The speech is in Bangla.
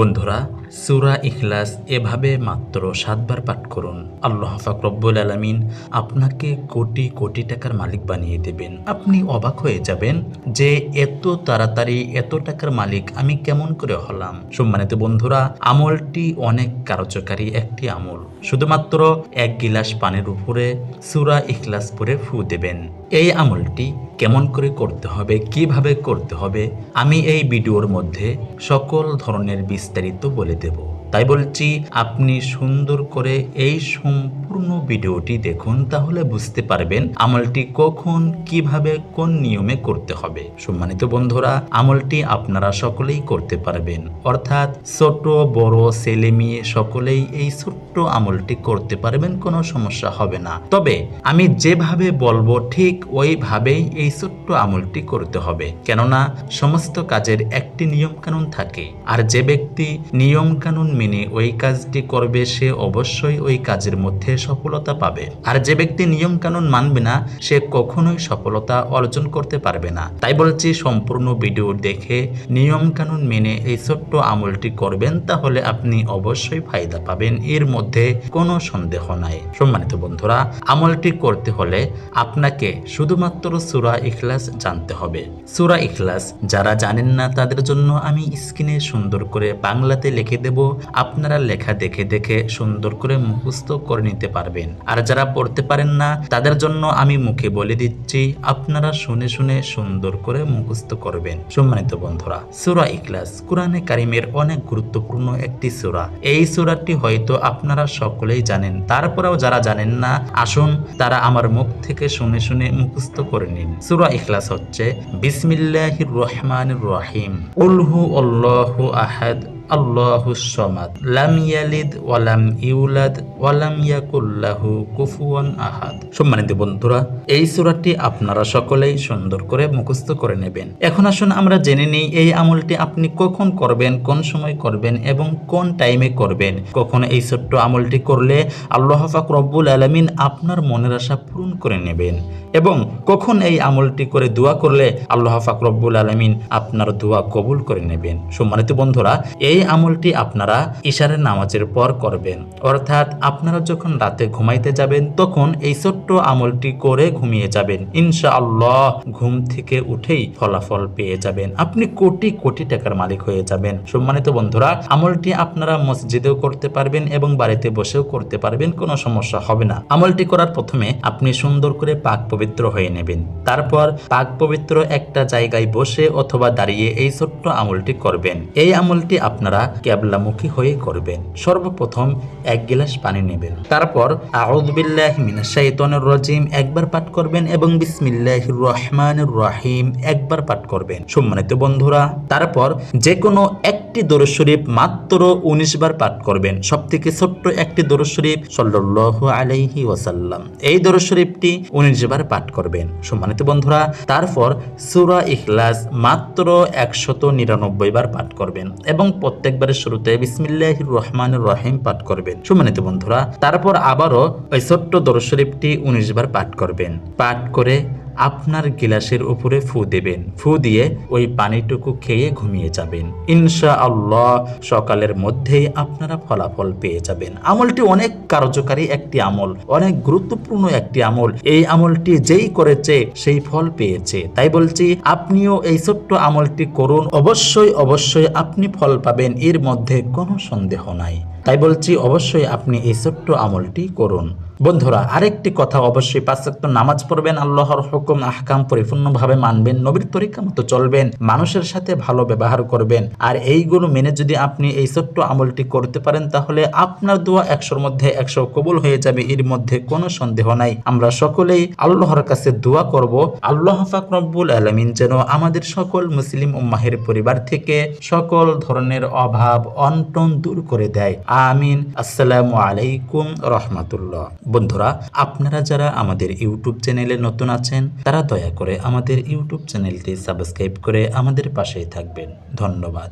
বন্ধুরা, সুরা ইখলাস এভাবে মাত্র সাতবার পাঠ করুন। আল্লাহ ফাকরব্বুল আলমিন আপনাকে কোটি কোটি টাকার মালিক বানিয়ে দেবেন। আপনি অবাক হয়ে যাবেন যে এত তাড়াতাড়ি এত টাকার মালিক আমি কেমন করে হলাম। সম্মানিত বন্ধুরা, আমলটি অনেক কার্যকারী একটি আমল। শুধুমাত্র এক গিলাস পানির উপরে সুরা ইখলাস পরে ফু দেবেন। এই আমলটি কেমন করে করতে হবে, কীভাবে করতে হবে, আমি এই ভিডিওর মধ্যে সকল ধরনের বিস্তারিত বলে দেব। তাই বলছি, আপনি সুন্দর করে এই সম্পূর্ণ ভিডিওটি দেখুন, তাহলে বুঝতে পারবেন আমলটি কখন, কীভাবে, কোন নিয়মে করতে হবে। সম্মানিত বন্ধুরা, আমলটি আপনারা সকলেই করতে পারবেন। অর্থাৎ ছোট, বড়, ছেলে মেয়ে সকলেই এই ছোট্ট আমলটি করতে পারবেন, কোনো সমস্যা হবে না। তবে আমি যেভাবে বলব, ঠিক ওইভাবেই এই ছোট্ট আমলটি করতে হবে। কেননা, সমস্ত কাজের একটি নিয়ম কানুন থাকে। আর যে ব্যক্তি নিয়ম কানুন মেনে ওই কাজটি করবে, সে অবশ্যই ওই কাজের মধ্যে সফলতা পাবে। আর যে ব্যক্তি নিয়ম কানুন মানবে না, সে কখনোই সফলতা অর্জন করতে পারবে না। তাই বলছি, সম্পূর্ণ ভিডিও দেখে নিয়ম কানুন মেনে এই ছোট্ট আমলটি করবেন, তাহলে আপনি অবশ্যই ফায়দা পাবেন। এর মধ্যে কোনো সন্দেহ নাই। সম্মানিত বন্ধুরা, আমলটি করতে হলে আপনাকে শুধুমাত্র সুরা ইখলাস জানতে হবে। সুরা ইখলাস যারা জানেন না, তাদের জন্য আমি স্ক্রিনে সুন্দর করে বাংলাতে লিখে দেব আপনারা লেখা দেখে দেখে সুন্দর করে মুখস্থ করে নিতে পারবেন। আর যারা পড়তে পারেন না, তাদের জন্য আমি মুখে বলে দিচ্ছি, আপনারা শুনে শুনে সুন্দর করে মুখস্থ করবেন। সম্মানিত বন্ধুরা, সুরা ইকলাস কোরআনে কারিমের অনেক গুরুত্বপূর্ণ একটি সুরা। এই সুরাটি হয়তো আপনারা সকলেই জানেন, তারপরেও যারা জানেন না, আসুন, তারা আমার মুখ থেকে শুনে শুনে মুখস্থ করে নিন। সুরা ইখলাস হচ্ছে, বিসমিল্লাহির রহমানির রহিম। উলহু আল্লাহু আহাদ। আল্লাহুস লাম ইয়ালিদ ওয়ালাম ইউলাদ ওয়ালাম ইয়াকুল্লাহু কুফুয়ান সম্মানিত বন্ধুরা, এই সূরাটি আপনারা সকলেই সুন্দর করে মুখস্থ করে নেবেন। এখন আসুন আমরা জেনে নিই এই আমলটি আপনি কখন করবেন, কোন সময় করবেন এবং কোন টাইমে করবেন। কখন এই ছোট্ট আমলটি করলে আল্লাহ পাক রব্বুল আলামিন আপনার মনের আশা পূরণ করে নেবেন এবং কখন এই আমলটি করে দোয়া করলে আল্লাহ পাক রব্বুল আলামিন আপনার দোয়া কবুল করে নেবেন। সম্মানিত বন্ধুরা, এই আমলটি আপনারা ইশারের নামাজের পর করবেন। অর্থাৎ আপনারা যখন রাতে ঘুমাইতে যাবেন, তখন এই ছোট্ট আমলটি করে ঘুমিয়ে যাবেন। ইনশা আল্লাহ ঘুম থেকে উঠেই ফলাফল পেয়ে যাবেন। আপনি কোটি কোটি টাকার মালিক হয়ে যাবেন। সম্মানিত বন্ধুরা, আমলটি আপনারা মসজিদেও করতে পারবেন এবং বাড়িতে বসেও করতে পারবেন, কোনো সমস্যা হবে না। আমলটি করার প্রথমে আপনি সুন্দর করে পাক পবিত্র হয়ে নেবেন। তারপর পাক পবিত্র একটা জায়গায় বসে অথবা দাঁড়িয়ে এই ছোট্ট আমলটি করবেন। এই আমলটি আপনারা ক্যাবলামুখী হয়ে করবেন। সর্বপ্রথম এক গিলাস পানি নেবেন। তারপর রাজিম একবার পাঠ করবেন এবং বিসমিল্লাহির রহমানির রহিম একবার পাঠ করবেন। সম্মানিত বন্ধুরা, তারপর যে কোনো একটি দরুদ শরীফ মাত্র 19 বার পাঠ করবেন। সব থেকে ছোট্ট একটি দরুদ শরীফ আলাইহি ওয়াসাল্লাম। এই দরুদ শরীফটি 19 বার পাঠ করবেন। সম্মানিত বন্ধুরা, তারপর সূরা ইখলাস মাত্র 199 বার পাঠ করবেন এবং প্রত্যেকবারের শুরুতে বিসমিল্লাহ রহমান রহিম পাঠ করবেন। সুমানিত বন্ধুরা, তারপর আবারও ওই ছোট্ট দরশরীফটি উনিশ বার পাঠ করবেন। পাঠ করে আপনার গিলাসের উপরে ফু দেবেন। ফু দিয়ে ওই পানিটুকু খেয়ে ঘুমিয়ে যাবেন। ইনশা আল্লাহ সকালের মধ্যেই আপনারা ফলাফল পেয়ে যাবেন। আমলটি অনেক কার্যকারী একটি আমল, অনেক গুরুত্বপূর্ণ একটি আমল। এই আমলটি যেই করেছে, সেই ফল পেয়েছে। তাই বলছি, আপনিও এই ছোট্ট আমলটি করুন। অবশ্যই অবশ্যই আপনি ফল পাবেন। এর মধ্যে কোনো সন্দেহ নাই। তাই বলছি অবশ্যই আপনি এই ছোট্ট আমলটি করুন। বন্ধুরা, আরেকটি কথা অবশ্যই পাশ্চাত্য নামাজ পড়বেন, আল্লাহর হুকুম, আহকাম পরিপূর্ণভাবে মানবেন, নবীর তরিকা মতো চলবেন, মানুষের সাথে ভালো ব্যবহার করবেন। আর এইগুলো মেনে যদি আপনি এই ছোট্ট আমলটি করতে পারেন, তাহলে আপনার দোয়া একশোর মধ্যে একশো কবুল হয়ে যাবে, এর মধ্যে কোনো সন্দেহ নাই। আমরা সকলেই আল্লাহর কাছে দোয়া করব, আল্লাহ পাক রব্বুল আলমিন যেন আমাদের সকল মুসলিম উম্মাহের পরিবার থেকে সকল ধরনের অভাব, অন্টন দূর করে দেয়। আমিন। আসসালামু আলাইকুম রহমাতুল্লাহ। বন্ধুরা, আপনারা যারা আমাদের ইউটিউব চ্যানেলে নতুন আছেন, তারা দয়া করে আমাদের ইউটিউব চ্যানেলটি সাবস্ক্রাইব করে আমাদের পাশেই থাকবেন। ধন্যবাদ।